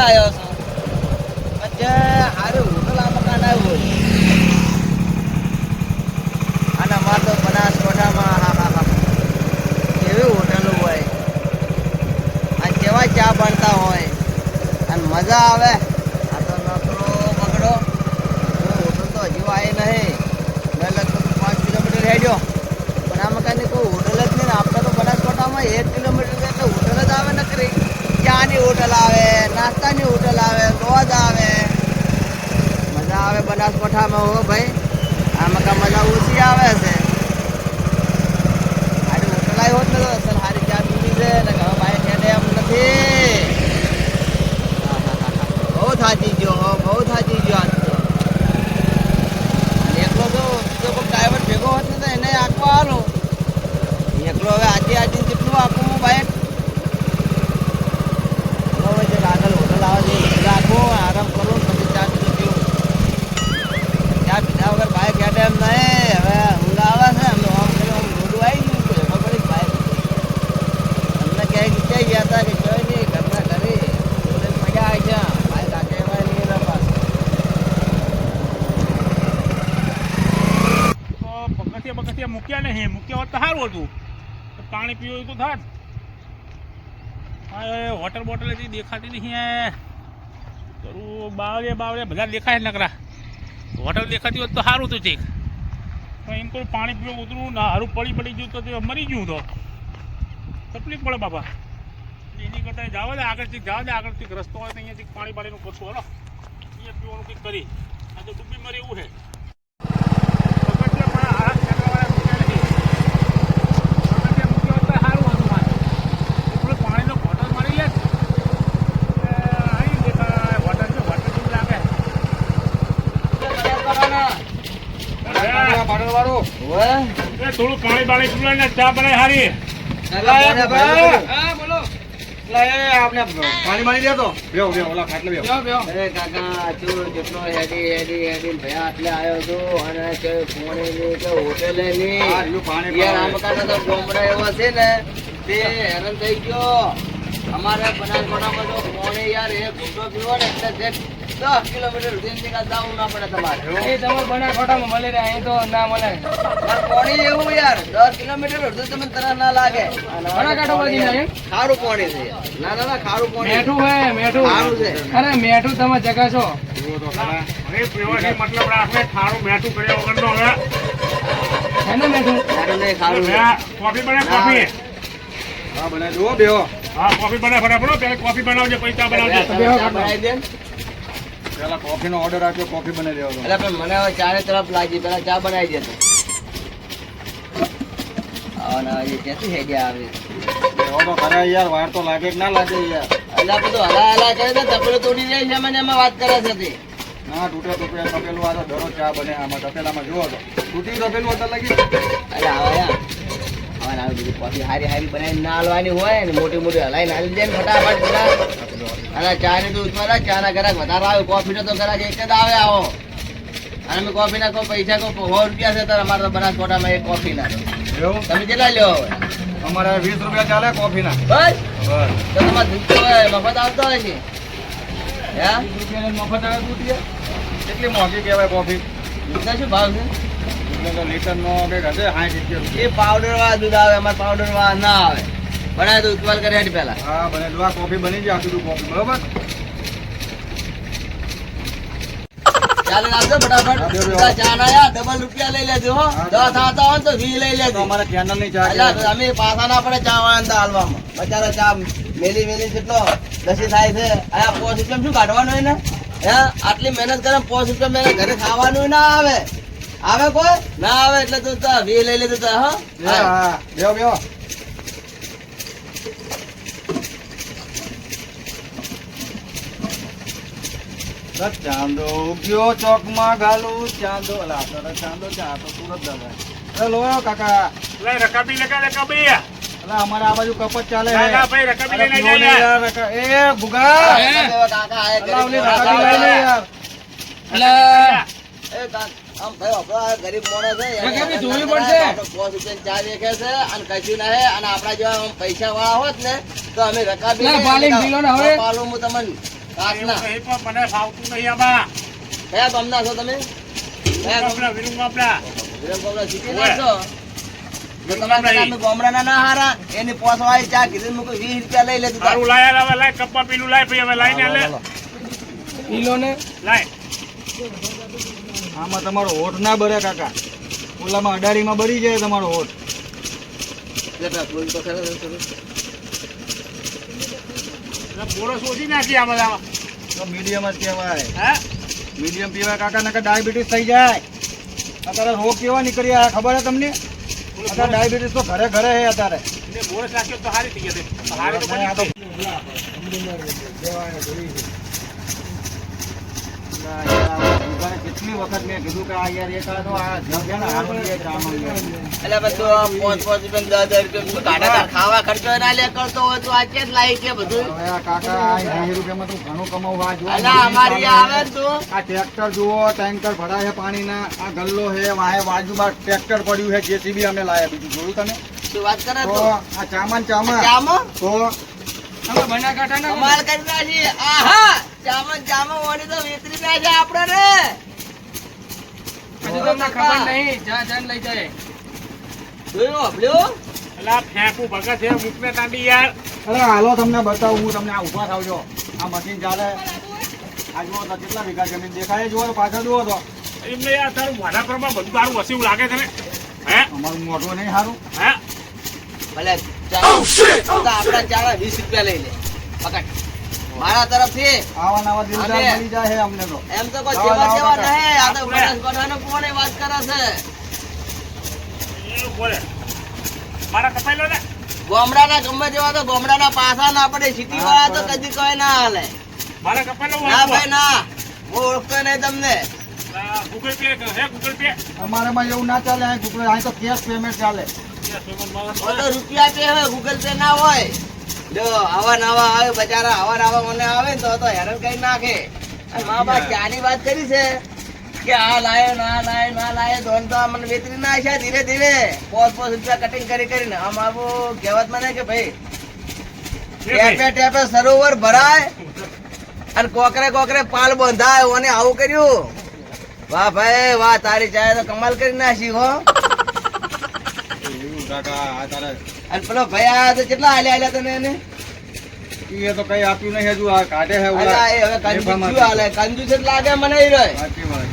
આવ્યો છું? હોટલ આ મકાન આવ્યું અને અમારે તો બનાસકાંઠામાં, હા હા હા. હોય? અને કેવા ચા બનતા હોય? અને મજા આવે આ તો નકરો બગડો હોટલ તો હજુ આવી નહીં મેં લગભગ પાંચ કિલોમીટર હેડ્યો પણ આ મકાનની કોઈ હોટલ જ નહીં ને આપણે તો બનાસકાંઠામાં એક કિલોમીટર છે એટલે હોટલ જ આવે નકરી ચાની હોટલ આવે, નાસ્તાની હોટલ આવે લોજ આવે. મજા આવે બનાસકાંઠામાં હો ભાઈ. આ મકા મજા ઓછી આવે છે. આજે હોટલ આવી હોત ને તો અસલ સારી ચા પીવી છે ને હવે ભાઈ ઠેડે એમ નથી. બહુ થાકી ગયો, હો, બહુ થાકી ગયો આજ તો અને એકલો તો બીજો કોઈ ડ્રાઈવર ભેગો હોત ને તો એને આંકવા હાલો એકલો હવે આજે આજે કેટલું આપું હું બાઈક ચલો હવે જે આગળ હોટલ આવે છે એ રાખો આરામ કરો પછી ચા પીધું પીવું ચા પીધા વગર બાઈક હેઠે એમ નહીં હવે ઊંઘ આવે છે અમે આમ કરી આમ રોડું આવી ગયું કોઈ ખબર પડી બાઈક અમને ક્યાંય ક્યાંય ગયા હતા કે જોઈ નહીં ઘરના ઘરે જોડે મજા આવી છે બાઈક આ કહેવાય નહીં એના પાસે તો પગથિયા પગથિયા મૂક્યા હોત તો સારું હતું. પાણી પીવું તો થાત. હા વોટર બોટલ હતી દેખાતી નહીં એ કરું બાવળે બાવળે બધા દેખાય નકરા. હોટલ દેખાતી હોત તો સારું હતું ઠીક. એમ કોઈ પાણી પીવું ઉતરું ના હારું પડી પડી ગયું તો તે મરી ગયું તો. તકલીફ પડે બાપા. એની કરતાં જાવ દે આગળથી જાવ દે આગળથી રસ્તો હોય તો અહીંયાથી પાણી પાણીનું પૂછવું હલો. અહીંયા પીવાનું કંઈક કરી આ તો ડૂબી મરી એવું છે પગથિયા પણ હારા ખેતરવાળા મૂક્યા નથી. પગથિયા મૂક્યા હોત તો સારું હતું મારે. થોડું પાણીનો બોટલ મારી લે એટલે અહીં દેખાય બોટલ છે બોટલ જેવું લાગે ઓવે. એ થોડું પાણી બાણી પીવડાય ને ચા બનાય હારી. પાણી મારી દે તો. બેહો બેહો ઓલા ખાટલે બેહો. અરે કાકા તું જેટલો હેડી હેડી હેડી ભયા આટલે આવ્યો છું અને કે પોણી ની કે હોટેલે ની. હા, એનું પાણી યાર આ પાવે. તો ગોમડા એવો છે ને તે હેરાન થઈ ગયો. અમારે બનાસકાંઠામાં તો પોણી યાર એ ઘૂંટો પીવો ને એટલે દસ કિલોમીટર સુધી જવું ના પડે તમારે. મારે પોણી એવું યાર દસ કિલોમીટર સુધી તમે તરસ ના લાગે. ખારું પોણી છે. યાર. ના ના ના ખારું પોણી. મેઠું હે મેઠું. ખારું છે. અરે મેઠું તમે ચકાશો જુઓ તો ખરા. હવે પીવાથી મતલબ ઠારું મેઠું કર્યા હવે. હે ને મેઠું? ખારું નહીં ખારું કોફી બને કોફી. હા બનાવી જુઓ બેહો. હા કોફી બને ફટાફટ પેલા કોફી બનાવજે પૈસા બનાવજે. તમે બનાવી દે. ને. પેલા કોફી નો ઓર્ડર આપ્યો કોફી બનાવી દેવા એટલે પણ મને હવે ચારે તરફ લાગી પેલા ચા બનાવી દેતો અને એ ક્યાંથી હેડ્યા આવે. બેહો તો ખરા યાર વાર તો લાગે કે ના લાગે યાર. એટલે આ તો હલા હલા કરે તો તપેલું તોડી જાય છે મને એમાં વાત કરે છે તે. ના તૂટે તપેલું આ તો દરરોજ ચા બને આમાં તપેલામાં જુઓ તો. તૂટી તપેલું હતા લાગી. અરે યાર હવે આવી બધી કોફી હારી હારી બનાવીને ના હલવાની હોય ને મોટી મોટી હલાઈને હાલી દે ને ફટાફટ બધા. અને ચા ને તો ઉતવાલા ચા ના ઘરાક વધારે આવે કોફી તો ઘરાક એક જ આવે આવો. અને અમે કોફી ના કોઈ પૈસા કો સો રૂપિયા છે ત્યારે અમારે તો બનાસકાંઠામાં એક કોફી ના તમે કેટલા લ્યો હવે? અમારે વીસ રૂપિયા ચાલે કોફી ના. બસ? તો તમારે દૂધ મફત આવતો હોય છે. હે? મફત આવે દૂધ કેટલી મોંઘી કહેવાય કોફી? શું ભાવ છે? તો લીટર કંઈક હશે સાઠ રૂપિયા એ પાવડર વાળા દૂધ આવે અમારે પાવડર વાળા ના આવે. બનાવે તો ઉત્પાદ કરે હેઠ પહેલા. હા બને આ કોફી બની જાય આટલું કોફી બરોબર? ચાલે આપજો ફટાફટ. હા, બે, બે. બધા ચા ના ડબલ રૂપિયા લઈ લેજો દસ આવતા હોય તો વી લઈ લેજો. અમારે કેનલની ચા અમે પાછા ના પડે ચા વાળા હાલવામાં. બચારો ચા મેલી મેલી કેટલો દસી થાય છે. આ પોસ રૂપિયા શું કાઢવાનું હોય ને? હે? આટલી મહેનત કરે પોસ રૂપિયા મેં ઘરે ખાવાનું ના આવે. આવે કોઈ? ના આવે એટલે તું તો વી લઈ લેતો તો હા. બેહો બેહો. ચાંદો ઉગ્યો ચોકમાં ગાલું. ચાંદો ચાંદો ચા તો સુરત દવા હેલો કાકા. લે રકાબી લેકા રકાબી. અલા અમારે આ બાજુ કપટ ચાલે. ના, ભાઈ, રકાબી લઈને જાય યાર, એ કાકા આયા રકાબી લે કાક- આમ ભાઈ આપણો ગરીબ માણસ છે જોવી પડશે. પોસ ચા દેખે છે અને કશું ના હે અને આપણા જેવા પૈસા વાળા હોત ને તો અમે રકાબી ના, લઈએ. પાલીને પીલો ને હવે. પાલું હું તમને કાચના મને ફાવતું નહીં આમાં કયા ગામના છો તમે કયા ગામ આપણા વિરુંગ આપણા ગામના સિટીના ઓવે. છો જો તમારા કાકા અમે ગામડાના ના હારા એની પોસવાળી ચા કીધી મેં કોઈ વીસ રૂપિયા લઈ લેતું તારું લાયા હવે લાય કપ્પા પીલું લાય ભાઈ હવે લાઈને લે કિલો ને લાય આમાં તમારો હોઠ ના બરે કાકા. ઓલામાં અડાડીમાં બરી જાય તમારો હોઠ. બોરો શોધી નાખી આ બધા તો મીડિયમ જ કહેવાય. હે? મીડિયમ પીવાય કાકા નકર ડાયાબિટીસ થઈ જાય. અત્યારે રોગ કેવા નીકળી આ ખબર છે તમને? અત્યારે ડાયાબિટીસ તો ઘરે ઘરે છે અત્યારે. બોરસ નાખ્યો તો સારી થઈ જશે સારી તો નહીં, આ તો બની ના, યાર, કેટલી વખત મેં કીધું કે આ યાર એકાદો આ જગ ને હારો લે ચા એટલે બધું પાંચ પાંચ રૂપિયા દસ દસ રૂપિયા કાઢા? ખાવા ખર્ચો ના લે કરતો હોય તો આ ચેજ લાવી કે બધું. કાકા આ 80 રૂપિયામાં તું ઘણું કમાવું આ જુઓ. અમારી આવે ને આ ટ્રેક્ટર જુઓ ટેન્કર ભરાય છે પાણીના આ ગલ્લો છે વાહે બાજુમાં ટ્રેક્ટર પડ્યું છે જેસીબી અમે લાયા બીજું. જોયું તમે શું વાત કરે તો આ ચામન ચામન. ચામો? તો અમે આહા! ઓની તો છે હજુ તમને ખબર નહીં જા જાન લઈ જાય. જોયું હબલ્યું એટલે ફેંકું ભગત છે મૂકને તાંડી યાર. અરે હાલો તમને બતાવું હું તમને આ ઊભા થાવજો આ મશીન ચાલે. આ જુઓ તો કેટલા વીઘા જમીન દેખાય જુઓ તો પાછળ જુઓ તો. એમને યાર તારું મારા પરમાં બધું તારું વસીવું લાગે છે ને? હે? અમારું મોઢું નહીં સારું. હે? ભલે ચાલો. તો આપણા ચાલો વીસ રૂપિયા લઈ લે. પકડ. મારા તરફથી. આવા નવા દિલદાર મળી જાય છે અમને તો. એમ તો કોઈ લાવો, જેવા કાકા. આ તો આપણે. બનાસકાંઠાનો કોણે વાત કરે છે? બોલે. મારા કપાઈ લો ને. ગોમડાના ગમે તેવા તો ગોમડાના પાસા ના પડે સિટી વાળા તો કદી કોઈ ના હાલે. મારા કપાઈ લો ના ભાઈ ના. હું ઓળખતો નહીં તમને. Google Pay hey Google Pay અમારામાં એવું ના ચાલે ગુગલ અહીં તો કેશ પેમેન્ટ ચાલે. રૂપિયા પે હોય ગૂગલ પે ના હોય? જો આવા નવા આવે બચારા આવા નવા મને આવે તો તો હેરાન કરી નાખે. અને મા બાપ ક્યાંની વાત કરી છે? કે આ લાયો ના લાયો ના લાયો ધોન તો મને વેતરી ના છે ધીરે ધીરે. પોસ પોસ રૂપિયા કટિંગ કરી કરીને. આમ આવું કહેવત મને કે ભાઈ ટેપે ટેપે સરોવર ભરાય અને કોકરે કોકરે પાલ બંધાય ઓને આવું કર્યું. વાહ ભાઈ વાહ તારી ચાય તો કમાલ કરી નાખી હો. કાકા આ તારે અને પેલો ભાઈ આ તો કેટલા હાલ્યા હાલ્યા તમે એને એ તો કઈ આપ્યું નહીં હજુ આ કાઢે હે ઓલા. એ હવે કંજૂસ હાલે કંજૂસ જ લાગે મને ઈ રહ્યો સાચી વાત.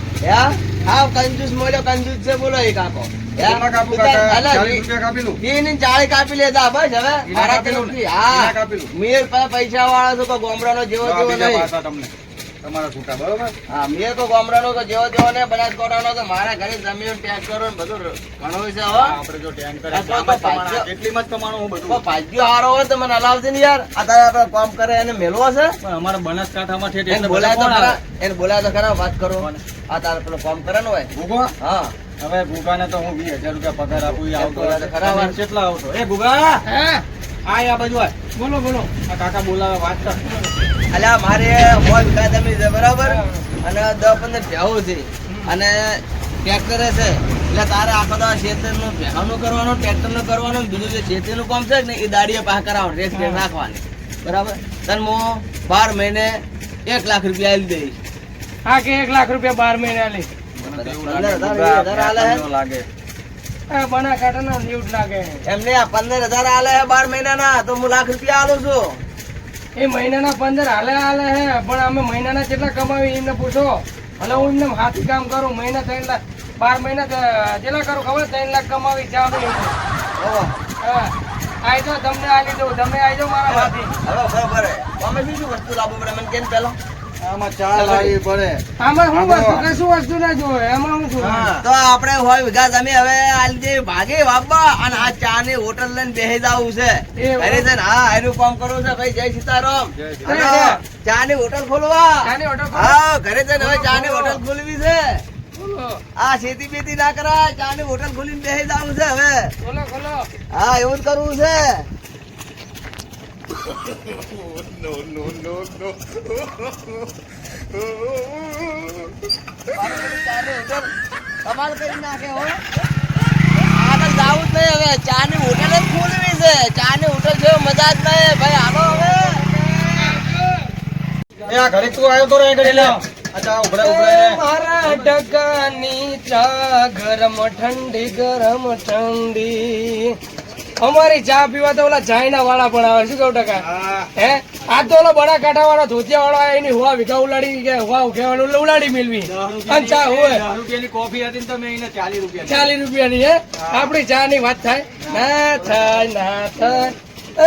હા કંજૂસ મોલ્યો કંજૂસ છે બોલો એ કાકો કેટલા કાપું કાકા? 40 રૂપિયા કાપી લઉં? ચાળી કાપી લેતા બસ હવે મારા કાપી લઉં ને? તરફથી હા ઈના કાપી લઉં? મેર પેલા પૈસા વાળા છો તો ગોમડાનો જેવો જેવો નહીં તમને તમારા છૂટા બરોબર? હા મેં તો ગોમડાનો તો જેવો જેવો ને બનાસકાંઠાનો તો મારા ઘરે જમીન ટ્રેક્ટરો ને બધું ઘણો છે હવે આપણે જો ટેન્ક કરે આમાં જ કમાણું હું બધું. ભાગ્ય હારો હોય તો મને હલાવજે ને યાર. આ તારે આપણે કામ કરે એને મેલવો છે? પણ અમારા બનાસકાંઠામાં છે એને એટલે બોલાય તો ખરા એને બોલાય તો ખરા વાત કરો? આ તારે પેલો કામ કરે ને હોય? ભૂગો? હા. હવે ભૂગાને તો હું વીસ હજાર રૂપિયા પગાર આપું આવતો ખરા વાર કેટલા આવતો એ ભૂગા! હે. આય આ બાજુ. બોલો બોલો. આ કાકા બોલાવે વાત કર. અલ્યા મારે મોજ વીઘા છે બરાબર? અને દસ પંદર ભેહું છે. અને ટ્રેક્ટરે છે. એટલે તારે આખો દાડો ખેતરનું ભેહાનું કરવાનું ટ્રેક્ટરનું કરવાનું બીજું જે ખેતીનું કામ છે ને એ દાડીએ પાસ કરાવવાનું રેસ રેસ રાખવાની બરાબર? તને હું બાર મહિને એક લાખ રૂપિયા આવી દઈશ. હા કે એક લાખ રૂપિયા બાર મહિને આલે હે? લાગે. આ બનાકાંઠા ના લીવડ લાગે. એમને આ પંદર હજાર આલે છે બાર મહિનાના તો હું લાખ રૂપિયા આલું છું. એ મહિનાના પંદર હાલે હાલે હે પણ અમે મહિનાના કેટલા કમાવી એમને પૂછો. અને હું એમને હાથી કામ કરું મહિના ત્રણ લાખ બાર મહિના કેટલા કરું ખબર ત્રણ લાખ કમાવી. હા. આઈ જાઓ તમને આલી દઉં તમે આવી જાઓ મારા હાથી. હવે બરોબર હે. અમે બીજું વસ્તુ લાવો મને કેમ પેલો? ચા ના જોવે એમાં હું. છું તો આપણે હોય વિઘા તમે હવે આલી દે ભાગે બાબા અને આ ચા ની હોટલ લઈને બેસી જવું છે. એવું? ઘરે જઈને હા એનું કામ કરવું છે ભાઈ જય સીતારામ. જય અને સીતારામ. ચા ની હોટલ ખોલવા. ખોલો. ઘરે જઈને હવે ચા ની હોટલ ખોલવી છે. આ ખેતી બેતી ના કરાય ચા ની હોટલ ખોલીને બેસી જવું છે હવે. ખોલો ખોલો. હા એવું જ કરવું છે. ચા no, no. કમાલ કરી નાખે હો. આગળ જાવું જ નહીં હવે. ચા ની હોટલ જ ખોલવી છે. ચા ની હોટલ જેવો મજા જ નહીં. ભાઈ હાલો હવે. એ ઘરે તું આવ્યો તો રે ઘરે અચ્છા ઉભરે ઉભરે મારા ટકાની ચા ગરમ ઠંડી ગરમ ઠંડી. અમારી ચા પીવા તો ઓલા ચાઇના વાળા પણ આવે શું કહું ટકા? હે. આ તો ઓલા બડા કાંઠા વાળા ધોતિયા વાળા એની હુવા વિઘા ઉલાડી કે હુવા ઉઘેવાળું ઉલાડી મેળવી. અને ચા હોય. રૂપિયાની કોફી હતી તો મેં એને ચાલીસ રૂપિયા ચાલીસ રૂપિયાની હે? આપણી ચા ની વાત થાય. ના થાય ના થાય.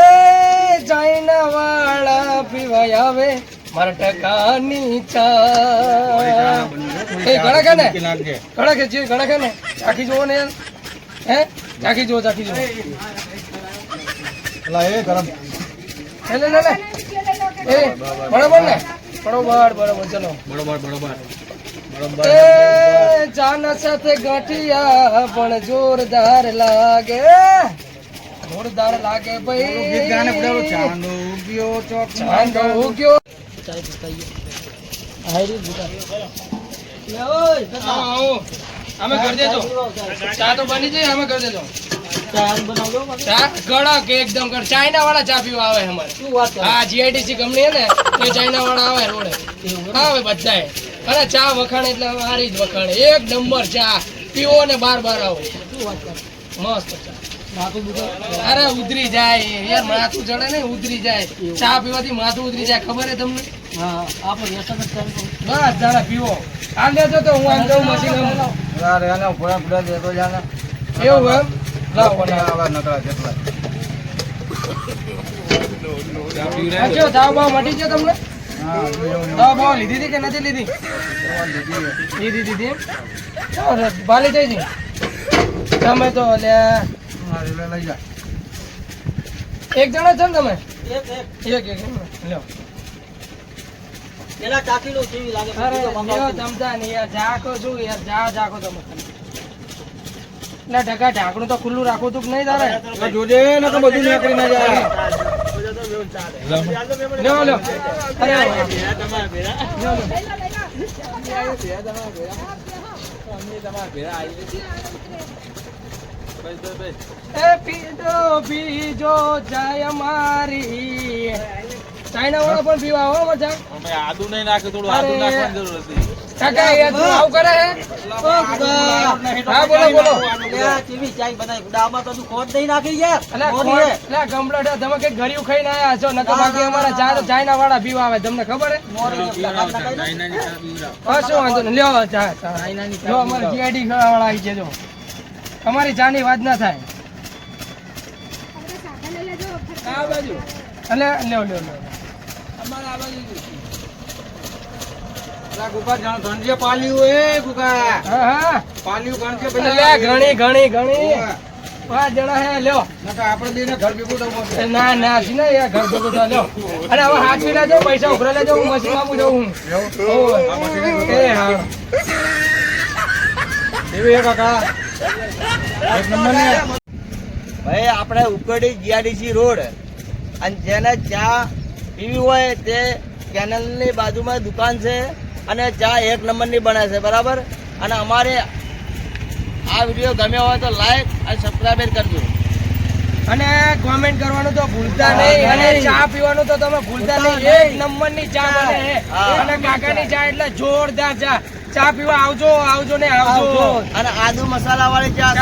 એ ચાઇના વાળા પીવા આવે મારા ટકાની ચા. એ ઘણા કે ને ઘણા કે જે ઘણા કે ને આખી જોવો ને હે? ચાખી જુઓ ચાખી જુઓ. એલા એ ગરમ. લે લે લે લે. એ બરાબર ને? બરોબર બરોબર ચલો. બરોબર બરોબર. એ ચાના સાથે ગાંઠિયા પણ જોરદાર લાગે. જોરદાર લાગે ભાઈ. ચાંદો ઉગ્યો ચોક ચાંદો ઉગ્યો. આવો, આવો. અમે કરી દેજો. ચા તો બની જાય અમે કરી દેજો. ચા કડક એકદમ કડક ચાઇના વાળા ચા પીવા આવે અમારે. હા જીઆઈટીસી કંપની હે ને એ ચાઇના વાળા આવે રોડે. આવે બધાએ અને ચા વખાણે એટલે મારી જ વખાણે. એક નંબર ચા. પીવો ને બાર બાર આવો. મસ્ત ચા. અરે ઉતરી જાય યાર માથું ચડે ને ઉતરી જાય. ચા પીવાથી માથું ઉતરી જાય ખબર હે તમને? બસ જાણે પીવો. આ લેજો તો હું આમ જાઉં મશીન. અરે એને ભોળા ભોળા દેતો જાને. એવું એમ? લાવો. આવા નકરા જેટલા. કેવો દાવ બાવ મટી ગયો તમને? હા દાવ બાવ લીધી હતી કે નથી લીધી? લીધી. દીધી ભાલી જઈ. તમે તો લે લઈ જા. એક જણા છો ને તમે? એક એક. ને? લ્યો. અરે લ્યો તમતા નહીં યાર ઝાકો યાર જા ઝાકો તમે. એટલે ઢગા ઢાંકણું તો ખુલ્લું રાખવું તું કે નહીં તારે? જોજે ને તો બધું નીકળી ના જાય. લ્યો લ્યો. અરે લ્યો, લ્યો. એ પીજો પીજો જાય મારી ચાઇના વાળો પણ પીવા હો મજા. આદુ નહીં નાખે થોડું આદુ નાખવાની જરૂર હતી. કાકા તું આવું કરે હે? હા બોલો બોલો. અલા કોણ અલા ગમડો તમે કઈ ગળ્યું ખાઈને આયા છો? નકર બાકી અમારા ચા તો ચાઇના વાળા પીવા આવે તમને ખબર હે? હા શું વાંધો નહીં. લ્યો ચા ચા. લ્યો અમારે જીઆઈડી વાળા આવી છે જો. તમારી ચા ની વાત ના થાય. આ બાજુ. અલે લ્યો લ્યો લ્યો. અલા ગુકા જાણ ધનજે પાલ્યું એ ગુકા હા હા. પાલ્યું ગણ કે અલે પેલા ઘણી ઘણી ઘણી. પાંચ જણા હે લ્યો. નકર આપણે બેને ઘર ભેગું થવું પડશે. એ ના ના ઘર ભેગું લ્યો અને હવે લેજો પૈસા ઉઘરા લેજો હું મશીન આપું જાઉં. હું કાકા? ભાઈ આપણે ઉકરડી જીઆરડીસી રોડ અને જેને ચા પીવી હોય તે કેનલની બાજુમાં દુકાન છે અને ચા એક નંબરની બને છે બરાબર? અને અમારે આ વીડિયો ગમ્યો હોય તો લાઈક અને સબસ્ક્રાઈબ કરજો. અને કોમેન્ટ કરવાનું તો ભૂલતા નહીં. અને ચા પીવાનું તો તમે ભૂલતા નહીં. એક નંબરની ચા બને. અને કાકાની ચા એટલે જોરદાર ચા. ચા પીવા આવજો આવજો ને આવજો. અને આદુ મસાલા વાળી ચા.